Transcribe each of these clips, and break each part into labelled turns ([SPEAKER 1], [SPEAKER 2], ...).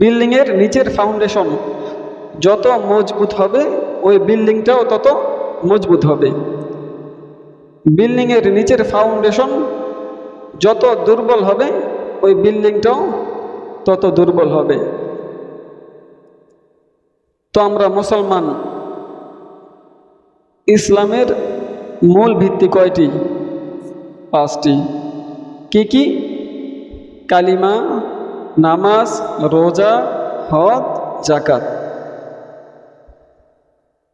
[SPEAKER 1] বিল্ডিংয়ের নিচের ফাউন্ডেশন যত মজবুত হবে, ওই বিল্ডিংটাও তত মজবুত হবে। বিল্ডিংয়ের নিচের ফাউন্ডেশন যত দুর্বল হবে, ওই বিল্ডিংটাও তত দুর্বল হবে। তো আমরা মুসলমান, ইসলামের মূল ভিত্তি কয়টি? পাঁচটি। কি কি? কালিমা নামাজ, রোজা, হজ জাকাত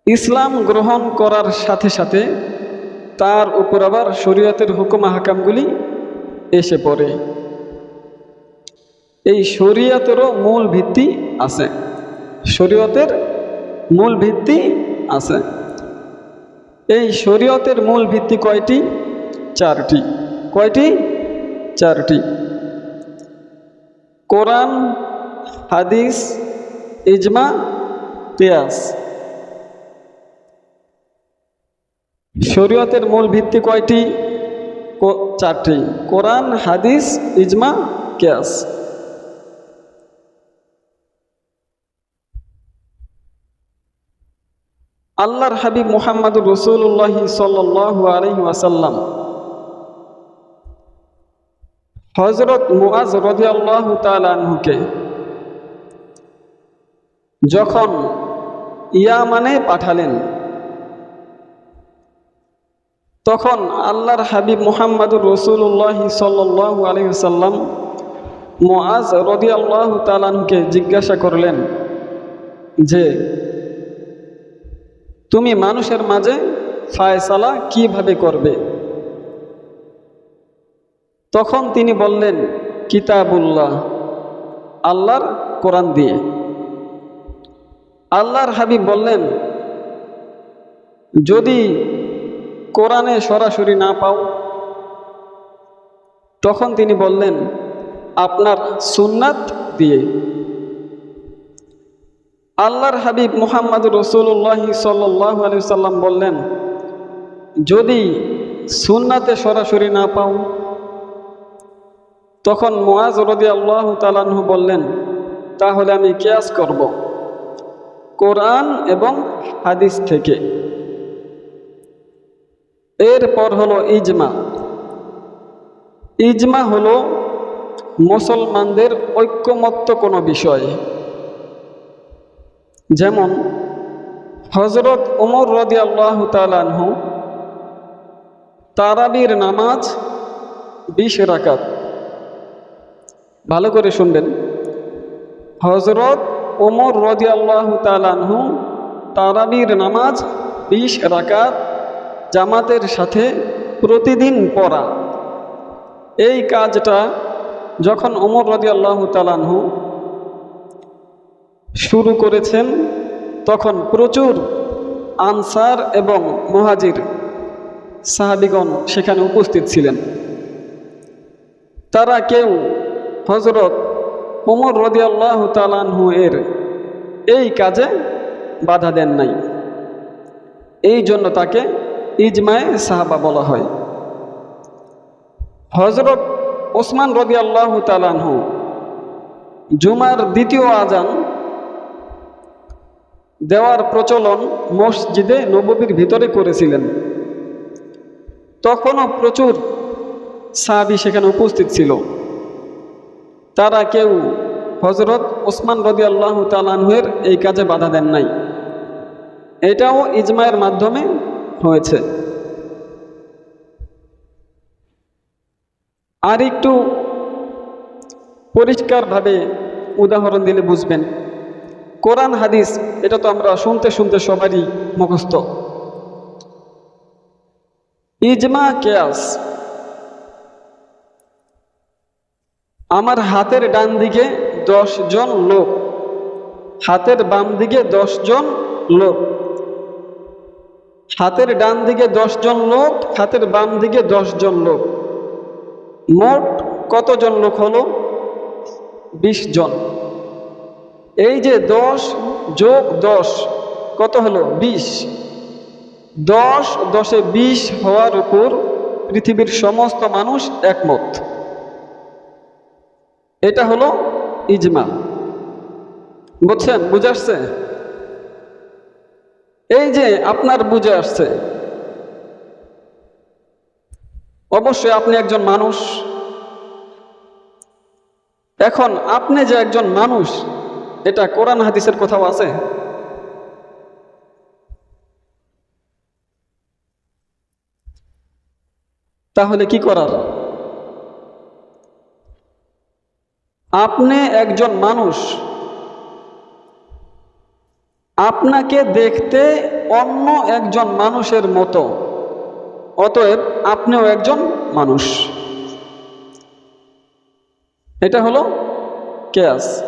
[SPEAKER 1] ইসলাম গ্রহণ করার সাথে সাথে তার উপর আবার শরীয়তের হুকুম হাকামগুলি এসে পড়ে। এই শরীয়তেরও মূল ভিত্তি আছে। শরীয়তের মূল ভিত্তি আছে। এই শরীয়তের মূল ভিত্তি কয়টি? চারটি। কয়টি? চারটি। কোরআন, হাদিস, ইজমা পেয়াস শরীয়তের মূল ভিত্তি কয়টি? চারটি। কোরআন, হাদিস, ইজমা, কেয়াস। আল্লাহর হাবিব মুহাম্মদুর রসুল্লাহ সাল্লাহ আলহি ওয়াসাল্লাম হজরত মুআজ রদিয়াল্লাহ তালানহুকে যখন ইয়ামানে পাঠালেন, তখন আল্লাহর হাবিব মুহাম্মদুর রসুল্লাহ সাল্লাহ আলহিসাল্লাম মুআজ রদিয়াল্লাহ তালানহুকে জিজ্ঞাসা করলেন যে, তুমি মানুষের মাঝে ফায়সালা কীভাবে করবে? তখন তিনি বললেন, কিতাবুল্লাহ, আল্লাহর কোরআন দিয়ে। আল্লাহর হাবিব বললেন, যদি কোরআনে সরাসরি না পাও? তখন তিনি বললেন, আপনার সুন্নাত দিয়ে। আল্লাহর হাবিব মুহাম্মদ রসুল্লাহ সাল্লাহ আলি সাল্লাম বললেন, যদি সুন্নাতে সরাসরি না পাও তখন মোয়াজ রদি আল্লাহ তালাহু বললেন, তাহলে আমি কেয়াস করব কোরআন এবং হাদিস থেকে। এরপর হলো ইজমা। ইজমা হলো মুসলমানদের ঐক্যমত্য কোনো বিষয়। যেমন হজরত ওমর রদি আল্লাহ তালানহু তারাবির নামাজ বিশ রাকাত ভালো করে শুনবেন। হজরত ওমর রদি আল্লাহ তালানহু তারাবির নামাজ বিশ রাকাত জামাতের সাথে প্রতিদিন পড়া। এই কাজটা যখন ওমর রদি আল্লাহ তালানহু শুরু করেছেন, তখন প্রচুর আনসার এবং মহাজির সাহাবিগণ সেখানে উপস্থিত ছিলেন। তারা কেউ হজরত ওমর রদিয়াল্লাহ তালানহু এর এই কাজে বাধা দেন নাই। এই জন্য তাকে ইজমায়ে সাহাবা বলা হয়। হজরত ওসমান রদিয়াল্লাহ তালানহু জুমার দ্বিতীয় আজান দেওয়ার প্রচলন মসজিদে নববীর ভিতরে করেছিলেন। তখনও প্রচুর সাহাবি সেখানে উপস্থিত ছিল। তারা কেউ হজরত ওসমান রদি আল্লাহ তালানহের এই কাজে বাধা দেন নাই। এটাও ইজমায়ের মাধ্যমে হয়েছে। আর একটু পরিষ্কারভাবে উদাহরণ দিলে বুঝবেন। কোরআন হাদিস, এটা তো আমরা শুনতে শুনতে সবারই মুখস্থ। ইজমা কেয়াস আমার হাতের ডান দিকে জন লোক। হাতের বাম দিকে জন লোক। হাতের ডান দিকে জন লোক, হাতের বাম দিকে জন লোক। মোট কতজন লোক হলো? বিশ জন। এই যে দশ যোগ দশ, কত হলো? বিশ। দশ দশে বিশ হওয়ার উপর পৃথিবীর সমস্ত মানুষ একমত। এটা হলো ইজমা। বুঝছেন? বুঝে আসছে? এই যে আপনার বুঝে আসছে। অবশ্যই আপনি একজন মানুষ। এখন আপনি যে একজন মানুষ, এটা কোরআন হাদিসের কোথাও আছে? তাহলে কি করার? আপনি একজন মানুষ। আপনাকে দেখতে অন্য একজন মানুষের মতো। অতএব আপনিও একজন মানুষ। এটা হলো কেয়াস।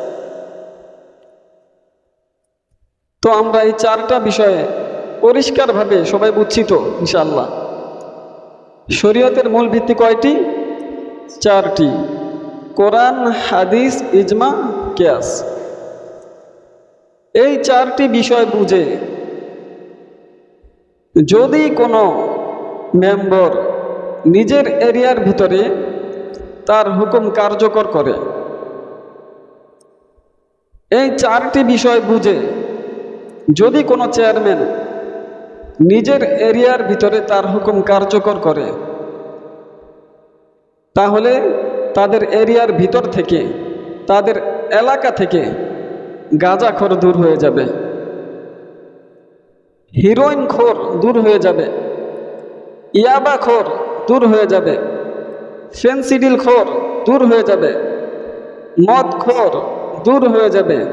[SPEAKER 1] তো আমরা এই চারটা বিষয়ে পরিষ্কারভাবে সবাই বুঝছি তো ইনশাল্লাহ শরীয়তের মূল ভিত্তি কয়টি? চারটি। কোরআন, হাদিস, ইজমা, কেয়াস। এই চারটি বিষয় বুঝে যদি কোনো মেম্বার নিজের এরিয়ার ভিতরে তার হুকুম কার্যকর করে, এই চারটি বিষয় বুঝে যদি কোনো চেয়ারম্যান নিজের এরিয়ার ভিতরে তার হুকুম কার্যকর করে, তাহলে তাদের এরিয়ার ভিতর থেকে, তাদের এলাকা থেকে গাঁজা গাঁজাখোর দূর হয়ে যাবে। হিরোইন খোর দূর হয়ে যাবে। ইয়াবা খোর দূর হয়ে যাবে। ফেন্সিডিল খোর দূর হয়ে যাবে। মদ খোর দূর হয়ে যাবে।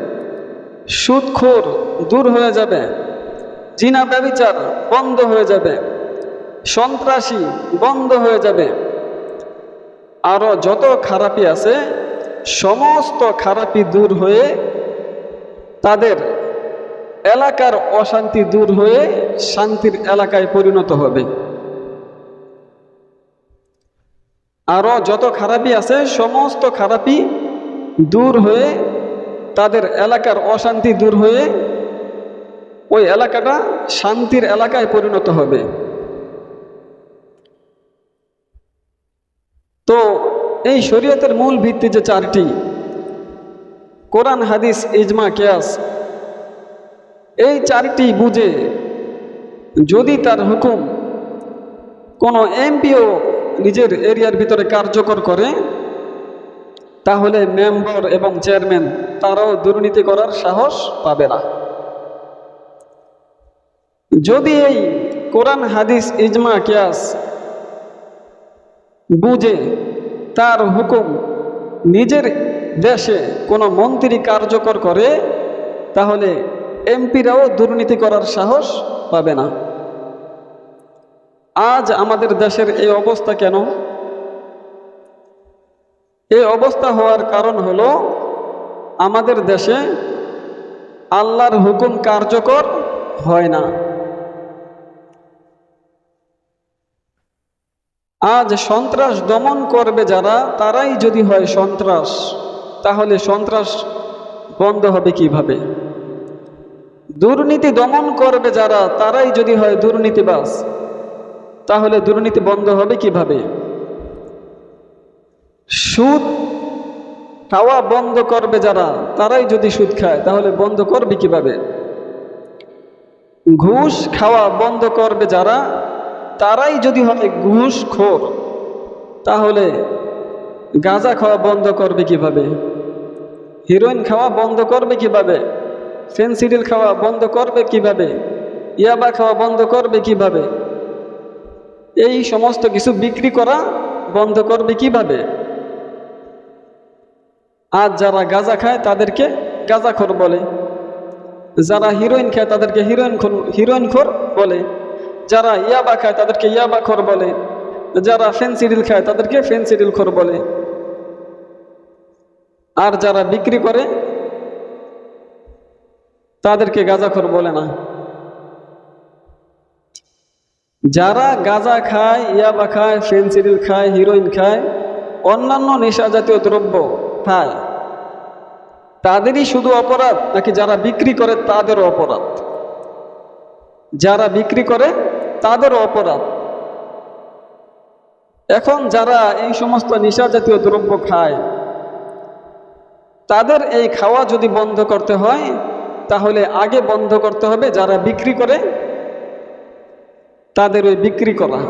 [SPEAKER 1] সুদ খোর দূর হয়ে যাবে। জিনা ব্যবিচার বন্ধ হয়ে যাবে। সন্ত্রাসী বন্ধ হয়ে যাবে। আরও যত খারাপি আছে, সমস্ত খারাপি দূর হয়ে তাদের এলাকার অশান্তি দূর হয়ে শান্তির এলাকায় পরিণত হবে। আরও যত খারাপি আছে, সমস্ত খারাপি দূর হয়ে তাদের এলাকার অশান্তি দূর হয়ে ওই এলাকাটা শান্তির এলাকায় পরিণত হবে। তো এই শরীয়তের মূল ভিত্তি যে চারটি, কোরআন, হাদিস, ইজমা, কেয়াস, এই চারটি বুঝে যদি তার হুকুম কোনো এমপিও নিজের এরিয়ার ভিতরে কার্যকর করে, তাহলে মেম্বার এবং চেয়ারম্যান তারাও দুর্নীতি করার সাহস পাবে না। যদি এই কোরআন, হাদিস, ইজমা, কিয়াস বুঝে তার হুকুম নিজের দেশে কোনো মন্ত্রী কার্যকর করে, তাহলে এমপিরাও দুর্নীতি করার সাহস পাবে না। আজ আমাদের দেশের এই অবস্থা কেন? এই অবস্থা হওয়ার কারণ হলো আমাদের দেশে আল্লাহর হুকুম কার্যকর হয় না। আজ সন্ত্রাস দমন করবে যারা, তারাই যদি হয় সন্ত্রাস, তাহলে সন্ত্রাস বন্ধ হবে কীভাবে? দুর্নীতি দমন করবে যারা, তারাই যদি হয় দুর্নীতিবাস তাহলে দুর্নীতি বন্ধ হবে কীভাবে? সুদ খাওয়া বন্ধ করবে যারা, তারাই যদি সুদ খায়, তাহলে বন্ধ করবে কীভাবে? ঘুষ খাওয়া বন্ধ করবে যারা তারাই যদি হয় ঘুষ খোর তাহলে গাঁজা খাওয়া বন্ধ করবে কীভাবে? হিরোইন খাওয়া বন্ধ করবে কীভাবে? ফেন্সিডিল খাওয়া বন্ধ করবে কীভাবে? ইয়াবা খাওয়া বন্ধ করবে কীভাবে? এই সমস্ত কিছু বিক্রি করা বন্ধ করবে কীভাবে? আজ যারা গাঁজা খায় তাদেরকে গাঁজাখোর বলে। যারা হিরোইন খায় তাদেরকে হিরোইন হিরোইন খোর বলে। যারা ইয়াবা খায়, তাদেরকে ইয়াবা খোর বলে। যারা ফেন্সিডিল খায়, তাদেরকে ফেন্সিডিল খোর বলে। আর যারা বিক্রি করে, তাদেরকে গাঁজাখোর বলে না। যারা গাঁজা খায়, ইয়াবা খায় ফেন্সিডিল খায় হিরোইন খায়, অন্যান্য নেশা জাতীয় দ্রব্য খায়, তাদেরই শুধু অপরাধ? নাকি যারা বিক্রি করে, তাদেরও অপরাধ? যারা বিক্রি করে তাদেরও অপরাধ। এখন যারা এই সমস্ত নেশা জাতীয় দ্রব্য খায়, তাদের এই খাওয়া যদি বন্ধ করতে হয়, তাহলে আগে বন্ধ করতে হবে যারা বিক্রি করে, তাদের ওই বিক্রি করা।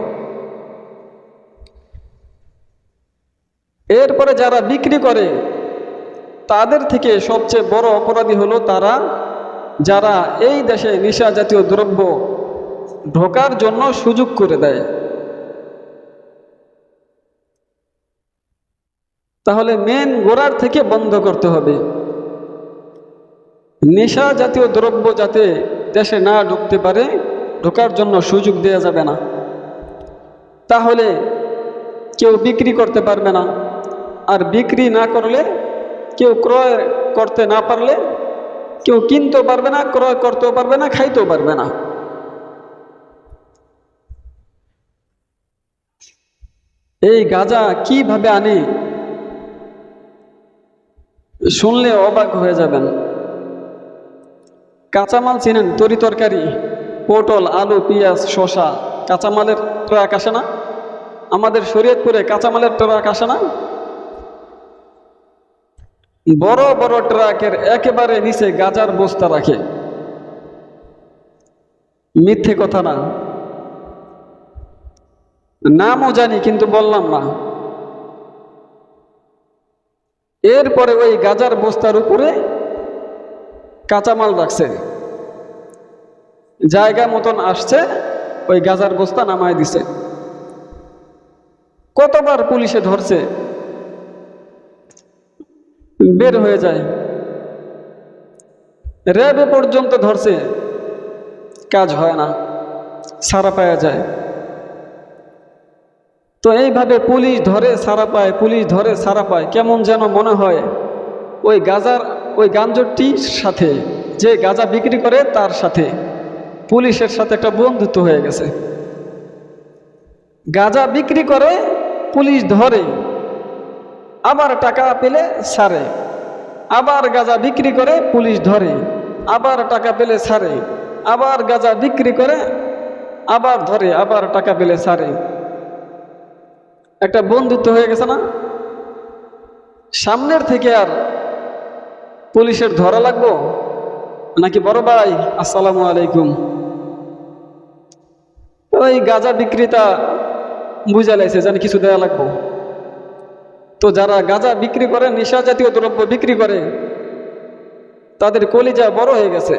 [SPEAKER 1] এরপরে যারা বিক্রি করে, তাদের থেকে সবচেয়ে বড় অপরাধী হলো তারা, যারা এই দেশে নেশা জাতীয় দ্রব্য ঢোকার জন্য সুযোগ করে দেয়। তাহলে মেন গোড়ার থেকে বন্ধ করতে হবে। নেশা জাতীয় দ্রব্য যাতে দেশে না ঢুকতে পারে, ঢোকার জন্য সুযোগ দেওয়া যাবে না। তাহলে কেউ বিক্রি করতে পারবে না। আর বিক্রি না করলে, কেউ ক্রয় করতে না পারলে, কেউ কিনতেও পারবে না, ক্রয় করতেও পারবে না, খাইতেও পারবে না। এই গাঁজা কীভাবে আনে? শুনলে অবাক হয়ে যাবেন। কাঁচামাল চিনেন, তরি তরকারি, পটল, আলু, পেঁয়াজ শশা কাঁচামালের ট্রাক আসে না? আমাদের শরীয়তপুরে কাঁচামালের ট্রাক আসে না? বড় বড় ট্রাকের একেবারে নিচে গাজার বস্তা রাখে। মিথ্যে কথা না। নামও জানি, কিন্তু বললাম না। এরপরে ওই গাজার বস্তার উপরে কাঁচামাল রাখছে। জায়গা মতন আসছে, ওই গাজার বস্তা নামায় দিছে। কতবার পুলিশে ধরছে, বের হয়ে যায়। র্যাবে পর্যন্ত ধরছে, কাজ হয় না, সারা পাওয়া যায়। তো এইভাবে পুলিশ ধরে সারা পায়, পুলিশ ধরে সারা পায়। কেমন যেন মনে হয় ওই গাজার, ওই গাঞ্জটির সাথে, যে গাজা বিক্রি করে তার সাথে পুলিশের সাথে একটা বন্ধুত্ব হয়ে গেছে। গাজা বিক্রি করে, পুলিশ ধরে, আবার টাকা পেলে সারে। আবার গাজা বিক্রি করে, পুলিশ ধরে, আবার টাকা পেলে সারে। আবার গাজা বিক্রি করে, আবার ধরে, আবার টাকা পেলে ছাড়ে একটা বন্ধুত্ব হয়ে গেছে না? সামনের থেকে আর পুলিশের ধরা লাগবো? নাকি বড় ভাই, আসসালামু আলাইকুম। ওই গাঁজা বিক্রেতা বুঝা লাইছে জানি কিছু দেয়া লাগবো। তো যারা গাঁজা বিক্রি করে, নেশা জাতীয় দ্রব্য বিক্রি করে, তাদের কলিজা বড় হয়ে গেছে।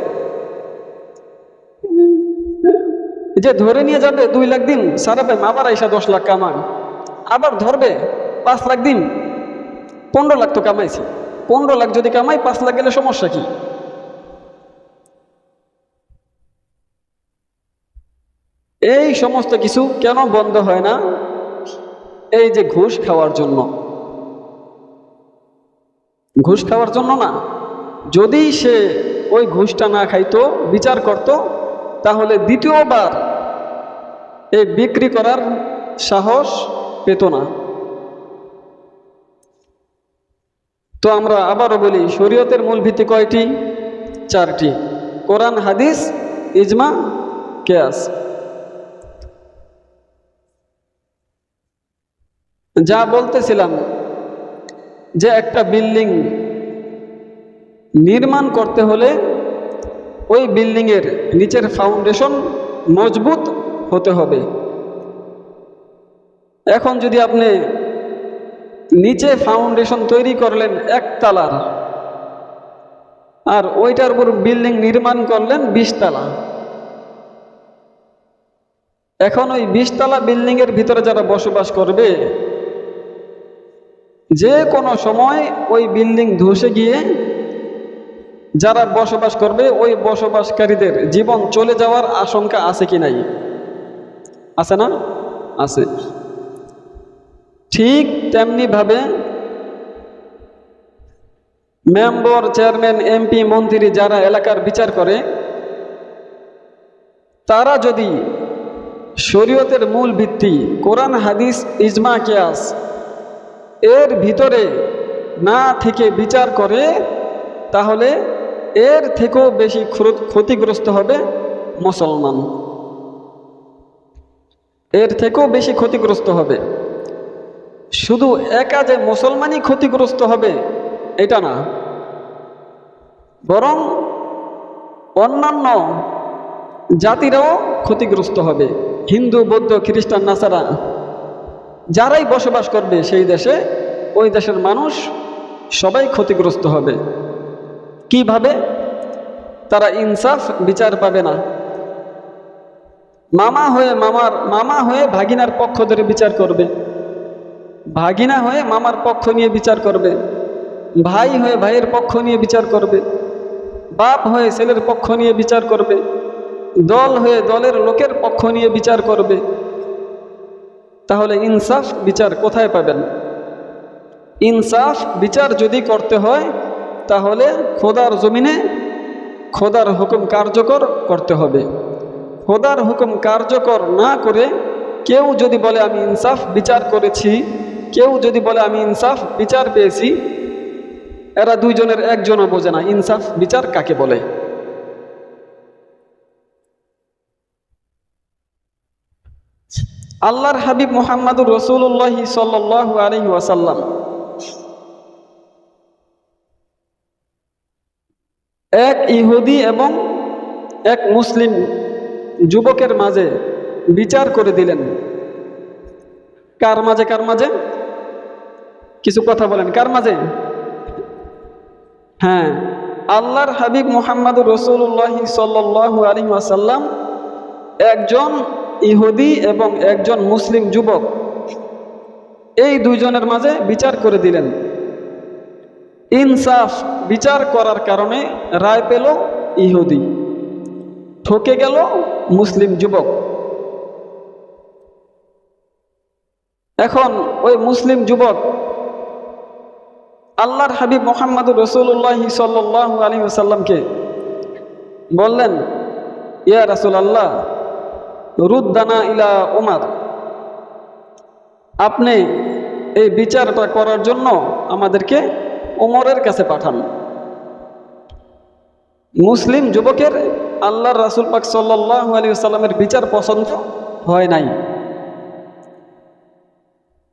[SPEAKER 1] যে ধরে নিয়ে যাবে দুই লাখ দিন, সারা পাই আবার আইসা দশ লাখ কামান আবার ধরবে, পাঁচ লাখ দিন। পনেরো লাখ তো কামাইছে। পনেরো লাখ যদি কামাই, পাঁচ লাখ গেলে সমস্যা কি? এই সমস্ত কিছু কেন বন্ধ হয় না? এই যে ঘুষ খাওয়ার জন্য। ঘুষ খাওয়ার জন্য না। যদি সে ওই ঘুষটা না খাইতো, বিচার করত, তাহলে দ্বিতীয়বার এই বিক্রি করার সাহস পেত না। তো আমরা আবারও বলি, শরীয়তের মূল ভিত্তি কয়টি? চারটি। কোরআন, হাদিস, ইজমা, কেয়াস। যা বলতেছিলাম যে একটা বিল্ডিং নির্মাণ করতে হলে ওই বিল্ডিংয়ের নিচের ফাউন্ডেশন মজবুত হতে হবে। এখন যদি আপনি নিচে ফাউন্ডেশন তৈরি করলেন একতলার আর ওইটার উপর বিল্ডিং নির্মাণ করলেন বিশতলা এখন ওই বিশতলা বিল্ডিংয়ের ভিতরে যারা বসবাস করবে, যে কোনো সময় ওই বিল্ডিং ধসে গিয়ে যারা বসবাস করবে, ওই বসবাসকারীদের জীবন চলে যাওয়ার আশঙ্কা আছে কি নাই? আছে না? আছে। ঠিক তেমনিভাবে মেম্বর, চেয়ারম্যান, এমপি, মন্ত্রী যারা এলাকার বিচার করে, তারা যদি শরীয়তের মূল ভিত্তি কোরআন, হাদিস, ইজমা, কিয়াস এর ভিতরে না থেকে বিচার করে, তাহলে এর থেকেও বেশি ক্ষতিগ্রস্ত হবে মুসলমান। এর থেকেও বেশি ক্ষতিগ্রস্ত হবে। শুধু একা যে মুসলমানই ক্ষতিগ্রস্ত হবে, এটা না। বরং অন্যান্য জাতিরাও ক্ষতিগ্রস্ত হবে, হিন্দু, বৌদ্ধ, খ্রিস্টান, নাসারা, যারাই বসবাস করবে সেই দেশে, ওই দেশের মানুষ সবাই ক্ষতিগ্রস্ত হবে। কীভাবে? তারা ইনসাফ বিচার পাবে না। মামা হয়ে মামার মামা হয়ে ভাগিনার পক্ষ ধরে বিচার করবে। ভাগিনা হয়ে মামার পক্ষ নিয়ে বিচার করবে, ভাই হয়ে ভাইয়ের পক্ষ নিয়ে বিচার করবে, বাপ হয়ে ছেলের পক্ষ নিয়ে বিচার করবে, দল হয়ে দলের লোকের পক্ষ নিয়ে বিচার করবে। তাহলে ইনসাফ বিচার কোথায় পাবেন? ইনসাফ বিচার যদি করতে হয়, তাহলে খোদার জমিনে খোদার হুকুম কার্যকর করতে হবে। খোদার হুকুম কার্যকর না করে কেউ যদি বলে, আমি ইনসাফ বিচার করেছি কেউ যদি বলে, আমি ইনসাফ, বিচার পেয়েছি, এরা দুইজনের একজনও বোঝে না, ইনসাফ, বিচার কাকে বলে। আল্লাহর হাবিব মোহাম্মদুর রসুল্লাহ সাল্লাহ আলহি ওয়াসাল্লাম এক ইহুদি এবং এক মুসলিম যুবকের মাঝে বিচার করে দিলেন। কার মাঝে কার মাঝে? কিছু কথা বলেন, কার মাঝে? হ্যাঁ আল্লাহর হাবিব মোহাম্মদুর রসুল্লাহ সাল্লাহ আলী আসাল্লাম একজন ইহুদি এবং একজন মুসলিম যুবক, এই দুইজনের মাঝে বিচার করে দিলেন। ইনসাফ বিচার করার কারণে রায় পেল ইহুদি, ঠকে গেল মুসলিম যুবক। এখন ওই মুসলিম যুবক আল্লাহর হাবিব মোহাম্মদুর রসুল্লাহ সাল্লাহ আলী আসাল্লামকে বললেন, ইয়া রাসুল আল্লাহ রুদ্দানা ইলা ওমার আপনি এই বিচারটা করার জন্য আমাদেরকে ওমরের কাছে পাঠান। মুসলিম যুবকের আল্লাহর রাসুল পাক সাল্লাহ আলী সাল্লামের বিচার পছন্দ হয় নাই।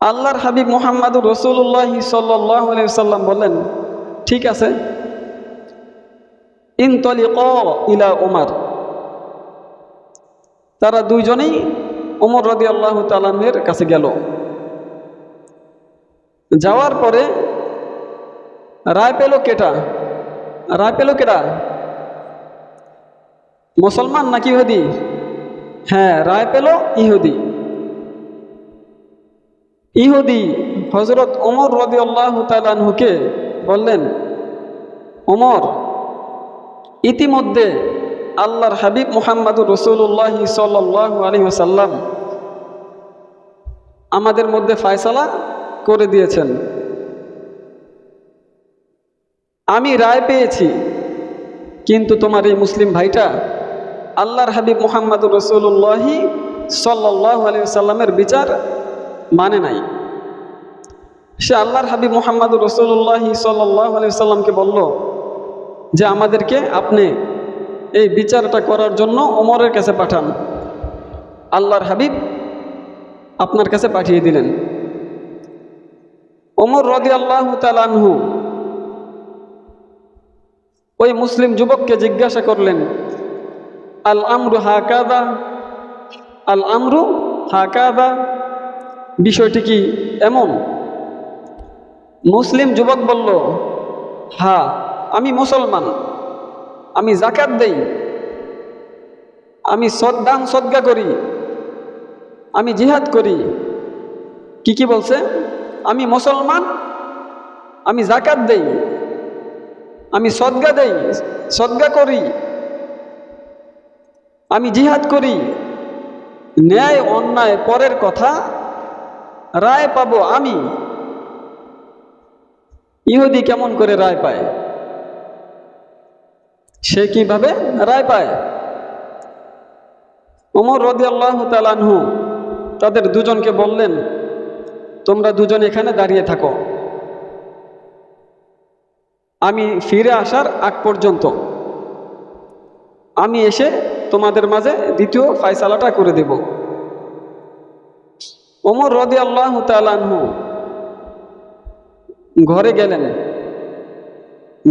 [SPEAKER 1] আল্লাহর হাবিব মোহাম্মদুর রসুল্লাহ সাল্লাহ সাল্লাম বললেন ঠিক আছে? ইনতলি ক ইলা ওমার তারা দুইজনেই ওমর রদি আল্লাহ তালামের কাছে গেল। যাওয়ার পরে রায় পেল কেটা? রায় পেল কেটা? মুসলমান নাকি ইহুদি? হ্যাঁ রায় পেল ইহুদি। ইহুদি হজরত ওমর রদি আল্লাহ তালানহুকে বললেন, ওমর, ইতিমধ্যে আল্লাহর হাবিব মোহাম্মদুর রসুল্লাহ সাল্লাহ আলী আসাল্লাম আমাদের মধ্যে ফায়সালা করে দিয়েছেন। আমি রায় পেয়েছি, কিন্তু তোমার এই মুসলিম ভাইটা আল্লাহর হাবিব মোহাম্মদুর রসুল্লাহি সাল্লাহ আলী সাল্লামের বিচার মানে নাই। সে আল্লাহর হাবিব মোহাম্মদ রসুল্লাহি সাল্লাহ আলী সাল্লামকে বলল যে, আমাদেরকে আপনি এই বিচারটা করার জন্য ওমরের কাছে পাঠান। আল্লাহর হাবিব আপনার কাছে পাঠিয়ে দিলেন। ওমর রদি আল্লাহ তালানহু ওই মুসলিম যুবককে জিজ্ঞাসা করলেন আল আমরু হাকাদা আল আমরু হাকাদা বিষয়টি কি এমন। মুসলিম যুবক বলল, হা, আমি মুসলমান। আমি জাকাত দেই। আমি সদ্দান সদ্গা করি। আমি জিহাদ করি। কি কি বলছে? আমি মুসলমান, আমি জাকাত দেই। আমি সদ্গা দেই সদ্গা করি। আমি জিহাদ করি। ন্যায় অন্যায় পরের কথা রায় পাবো আমি। ইহুদি কেমন করে রায় পায়? সে কীভাবে রায় পায়? ওমর রদি আল্লাহ তালানহু তাদের দুজনকে বললেন, তোমরা দুজন এখানে দাঁড়িয়ে থাকো। আমি ফিরে আসার আগ পর্যন্ত। আমি এসে তোমাদের মাঝে দ্বিতীয় ফায়সালাটা করে দেব। ওমর রদি আল্লাহ তালানহু ঘরে গেলেন।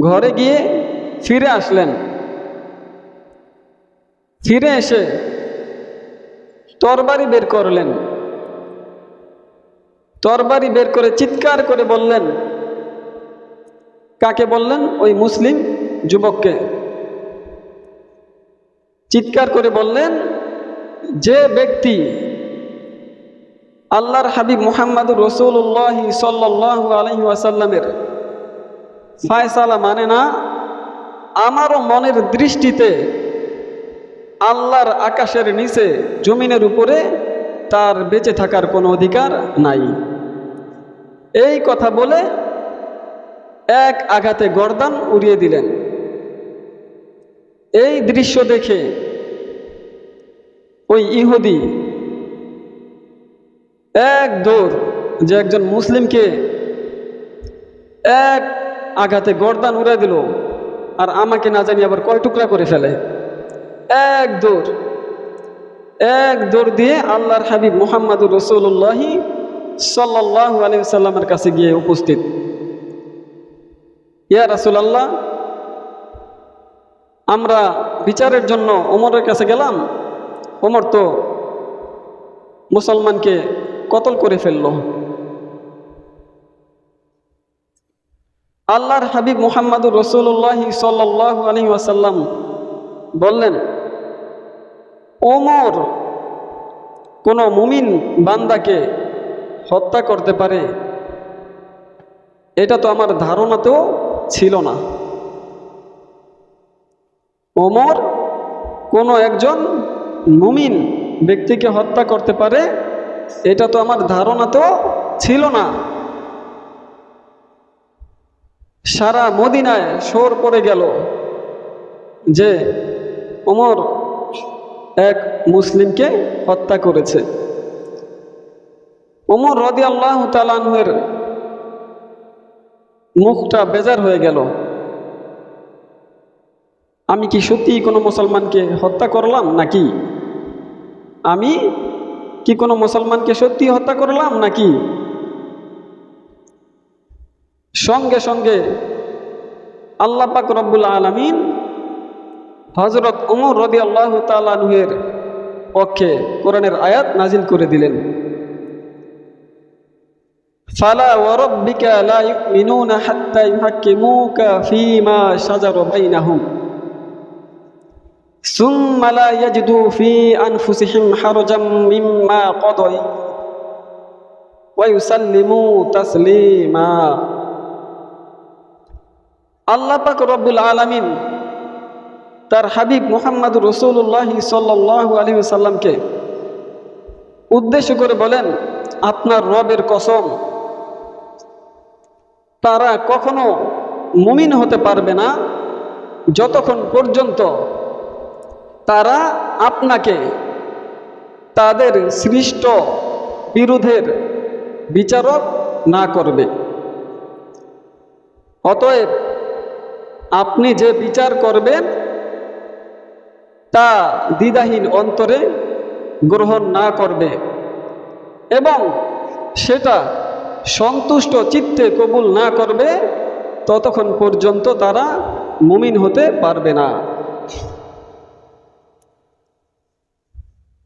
[SPEAKER 1] ঘরে গিয়ে ফিরে আসলেন। ফিরে এসে তরবারি বের করলেন। তরবারি বের করে চিৎকার করে বললেন, কাকে বললেন? ওই মুসলিম যুবককে। চিৎকার করে বললেন, যে ব্যক্তি আল্লাহর হাবিব মুহাম্মদুর রসুল্লাহ সাল্লাহ আলহি ওয়াসাল্লামের ফায়সালা মানে না, আমারও মনের দৃষ্টিতে আল্লাহর আকাশের নিচে, জমিনের উপরে তার বেঁচে থাকার কোনো অধিকার নাই। এই কথা বলে এক আঘাতে গর্দান উড়িয়ে দিলেন। এই দৃশ্য দেখে ওই ইহুদি এক দৌড় যে একজন মুসলিমকে এক আঘাতে গর্দান উড়ে দিল আর আমাকে না জানি আবার কয় টুকরা করে ফেলে। এক দৌড় এক দৌড় দিয়ে আল্লাহর হাবিব মোহাম্মদুর রসুল্লাহি সাল্লাহ আলী সাল্লামের কাছে গিয়ে উপস্থিত। ইয়া রাসুলাল্লাহ, আমরা বিচারের জন্য ওমরের কাছে গেলাম। ওমর তো মুসলমানকে কতল করে ফেলল? আল্লাহর হাবিব মোহাম্মদুর রসুল্লাহি সাল্লাহ আলী ওয়াসাল্লাম বললেন, ওমর কোনো মুমিন বান্দাকে হত্যা করতে পারে? এটা তো আমার ধারণাতেও ছিল না। ওমর কোনো একজন মুমিন ব্যক্তিকে হত্যা করতে পারে? এটা তো আমার ধারণাতেও ছিল না। সারা মদিনায় শোর পড়ে গেল যে ওমর এক মুসলিমকে হত্যা করেছে। ওমর রদি আল্লাহ তালানহের মুখটা বেজার হয়ে গেল। আমি কি সত্যি কোনো মুসলমানকে হত্যা করলাম নাকি? আমি কি কোনো মুসলমানকে সত্যি হত্যা করলাম নাকি? সঙ্গে সঙ্গে আল্লাহ পাক রব্বুল আলমিন হজরত উমর রদি আল্লাহ তালানুহের পক্ষে কোরআনের আয়াত নাজিল করে দিলেন। ফালা ওয়ারাব্বিকা লা ইউমিনুনা হাত্তা ইউহাক্কিমুকা ফীমা শাজারা বাইনাহুম। ثم لا يجدوا في أنفسهم حرجا مما قضيت ويسلموا تسليما আল্লাহ পাক রব্বুল আলামিন তার হাবিব মোহাম্মদ রসুল্লাহ সাল্লাহ আলী সাল্লামকে উদ্দেশ্য করে বলেন আপনার রবের কসম তারা কখনো মুমিন হতে পারবে না যতক্ষণ পর্যন্ত তারা আপনাকে তাদের সৃষ্ট বিরোধের বিচারক না করবে। অতএব আপনি যে বিচার করবেন, তা দ্বিধাহীন অন্তরে গ্রহণ না করবে এবং সেটা সন্তুষ্ট চিত্তে কবুল না করবে, ততক্ষণ পর্যন্ত তারা মুমিন হতে পারবে না।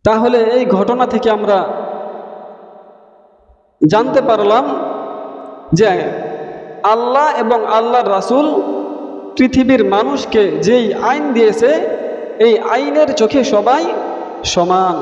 [SPEAKER 1] তাহলে এই ঘটনা থেকে আমরা জানতে পারলাম যে আল্লাহ এবং আল্লাহর রাসুল পৃথিবীর মানুষকে যেই আইন দিয়েছে, এই আইনের চোখে সবাই সমান।